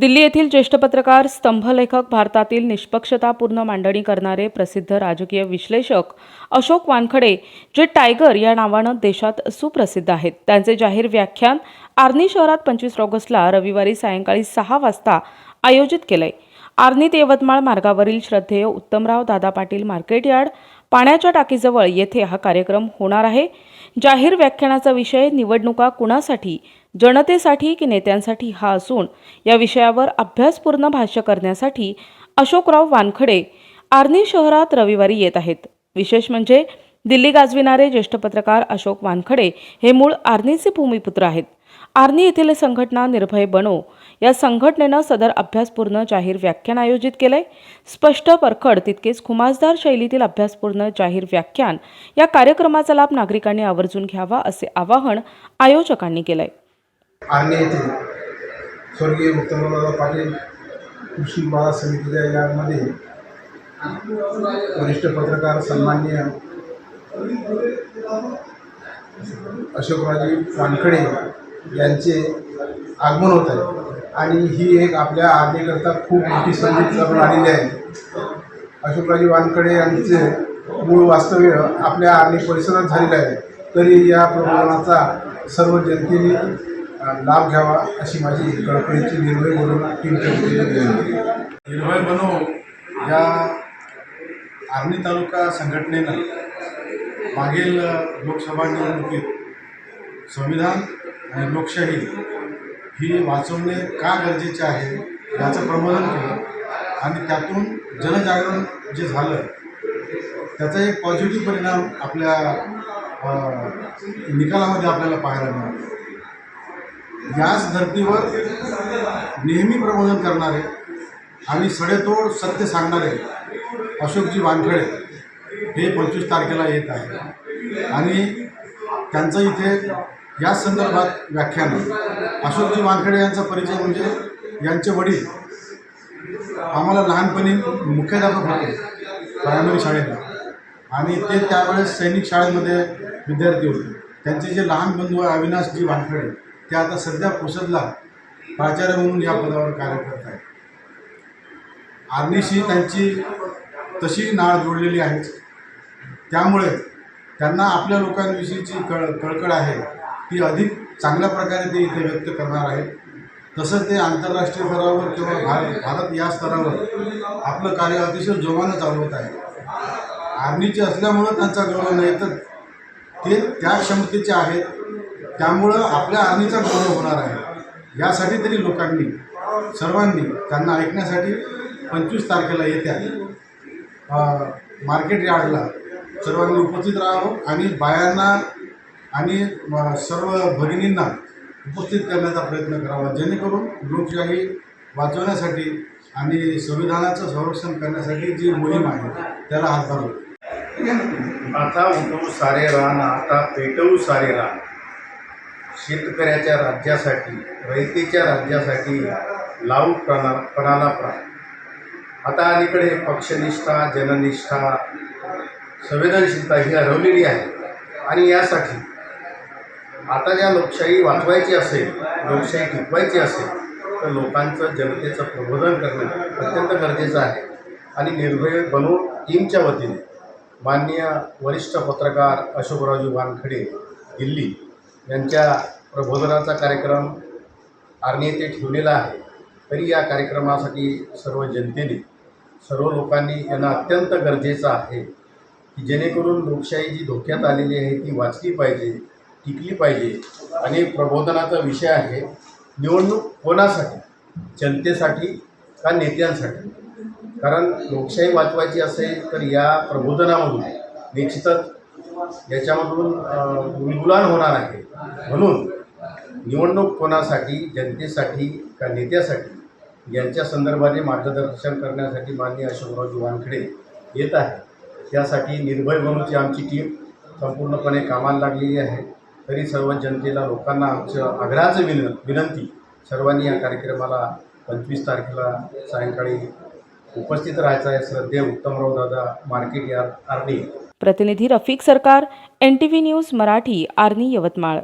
दिल्ली येथील ज्येष्ठ पत्रकार स्तंभलेखक भारतातील निष्पक्षतापूर्ण मांडणी करणारे प्रसिद्ध राजकीय विश्लेषक अशोक वानखडे जे टायगर या नावानं देशात सुप्रसिद्ध आहेत. त्यांचे जाहीर व्याख्यान आर्नी शहरात पंचवीस ऑगस्टला रविवारी सायंकाळी सहा वाजता आयोजित केलंय. आर्नी ते यवतमाळ मार्गावरील श्रद्धेय उत्तमराव दादा पाटील मार्केट यार्ड पाण्याच्या टाकीजवळ येथे हा कार्यक्रम होणार आहे. जाहीर व्याख्यानाचा विषय निवडणुका कुणासाठी? जनतेसाठी की नेत्यांसाठी हा असून या विषयावर अभ्यासपूर्ण भाष्य करण्यासाठी अशोकराव वानखडे आर्नी शहरात रविवारी येत आहेत. विशेष म्हणजे दिल्ली गाजविणारे ज्येष्ठ पत्रकार अशोक वानखडे हे मूळ आर्नीचे भूमिपुत्र आहेत. आर्नी येथील संघटना निर्भय बनो या संघटनेनं सदर अभ्यासपूर्ण जाहीर व्याख्यान आयोजित केलंय. स्पष्ट परखड तितकेच खुमासदार शैलीतील अभ्यासपूर्ण जाहीर व्याख्यान या कार्यक्रमाचा लाभ नागरिकांनी आवर्जून घ्यावा असे आवाहन आयोजकांनी केलंय. आर्णे येथे स्वर्गीय उत्तमराव पाटील कृषी बाजार समितीच्या यामध्ये वरिष्ठ पत्रकार सन्माननीय अशोकराजी वानखडे यांचे आगमन होत आहे. आणि ही एक आपल्या आर्मीकरता खूप मोठी संधी चालून आलेली आहे. अशोकराजी वानखडे यांचे मूळ वास्तव्य आपल्या आर्मी परिसरात झालेलं आहे. तरी या प्रबोधनाचा सर्व जनतेने लाभ घ्यावा अशी माझी कळकळीची निर्भय विनंती आहे. निर्भय बनो या आर्णी तालुका संघटनेनं मागील लोकसभा निवडणुकीत संविधान आणि लोकशाही ही वाचवणे का गरजेचे आहे याचं प्रबोधन केलं आणि त्यातून जनजागरण जे झालं त्याचा एक पॉझिटिव्ह परिणाम आपल्या निकालामध्ये आपल्याला पाहायला मिळाला याच धर्तीवर नेहमी प्रबोधन करणारे आणि सडेतोड सत्य सांगणारे अशोकजी वानखेडे हे पंचवीस तारखेला येत आहे आणि त्यांचं इथे याच संदर्भात व्याख्यान अशोकजी वानखेडे यांचा परिचय म्हणजे यांचे वडील आम्हाला लहानपणी मुख्याध्यापक होते प्रायमरी शाळेला आणि ते त्यावेळेस सैनिक शाळेमध्ये विद्यार्थी होते. त्यांचे जे लहान बंधू आहे अविनाशजी वानखडे ते आता सध्या पुसदला प्राचार्य म्हणून या पदावर कार्य करत आहेत. आर्नीशी त्यांची तशी नाळ जोडलेली आहे. त्यामुळे त्यांना आपल्या लोकांविषयीची कळ कळकळ आहे. ती अधिक चांगल्या प्रकारे ते इथे व्यक्त करणार आहेत. तसंच ते आंतरराष्ट्रीय स्तरावर किंवा भारत भारत या स्तरावर आपलं कार्य अतिशय जोमानं चालवत आहे आर्मीचे असल्यामुळं त्यांचा गौरव नाही तर ते त्या क्षमतेचे आहेत. त्यामुळं आपल्या आर्मीचा गौरव होणार आहे. यासाठी तरी लोकांनी सर्वांनी त्यांना ऐकण्यासाठी पंचवीस तारखेला येत्या मार्केट यार्डला सर्वांनी उपस्थित राहावं आणि बायांना आणि सर्व भगिनींना उपस्थित करण्याचा प्रयत्न करावा. जेणेकरून लोकशाही वाचवण्यासाठी आणि संविधानाचं संरक्षण करण्यासाठी जी मोहीम आहे त्याला हातभार होईल आता उठवू सारे रान आता पेटवू सारे रान. शेतकऱ्याच्या राज्यासाठी रयतेच्या राज्यासाठी लावू प्राणा प्रणाला प्राण. आता अलीकडे पक्षनिष्ठा जननिष्ठा संवेदनशीलता ही हरवलेली आहे. आणि यासाठी आता ज्या लोकशाही वाचवायची असेल लोकशाही टिकवायची असेल तर लोकांचं जनतेचं प्रबोधन करणं अत्यंत गरजेचं आहे. आणि निर्भय बनवून टीमच्या वतीने माननीय वरिष्ठ पत्रकार अशोकरावजी वानखडे दिल्ली यांच्या प्रबोधनाचा कार्यक्रम आर्णी येथे ठेवलेला आहे. तरी या कार्यक्रमासाठी सर्व जनतेने सर्व लोकांनी यांना अत्यंत गरजेचं आहे की जेणेकरून लोकशाही जी धोक्यात आलेली आहे ती वाचली पाहिजे टिकली पाहिजे. आणि प्रबोधनाचा विषय आहे निवडणूक कोणासाठी? जनतेसाठी का नेत्यांसाठी? कारण लोकशाही वाचवायची असेल तर या प्रबोधनामधून निश्चितच याच्यामधून अ, उलगुलान होणार आहे. म्हणून निवडणूक कोणासाठी जनतेसाठी का नेत्यासाठी यांच्या संदर्भाने मार्गदर्शन करण्यासाठी माननीय अशोकरावजी वानखडे येत आहे. त्यासाठी निर्भय बनूची आमची टीम संपूर्णपणे कामाला लागलेली आहे. तरी सर्व जनतेला लोकांना आमचं आग्रहाचं विन विनंती सर्वांनी या कार्यक्रमाला पंचवीस तारखेला सायंकाळी उपस्थित राहायचं आहे श्रद्धे उत्तमराव दादा मार्केट या आर्णी. प्रतिनिधी Rafiq Sarkar N T V news Marathi Arni Yavatmal.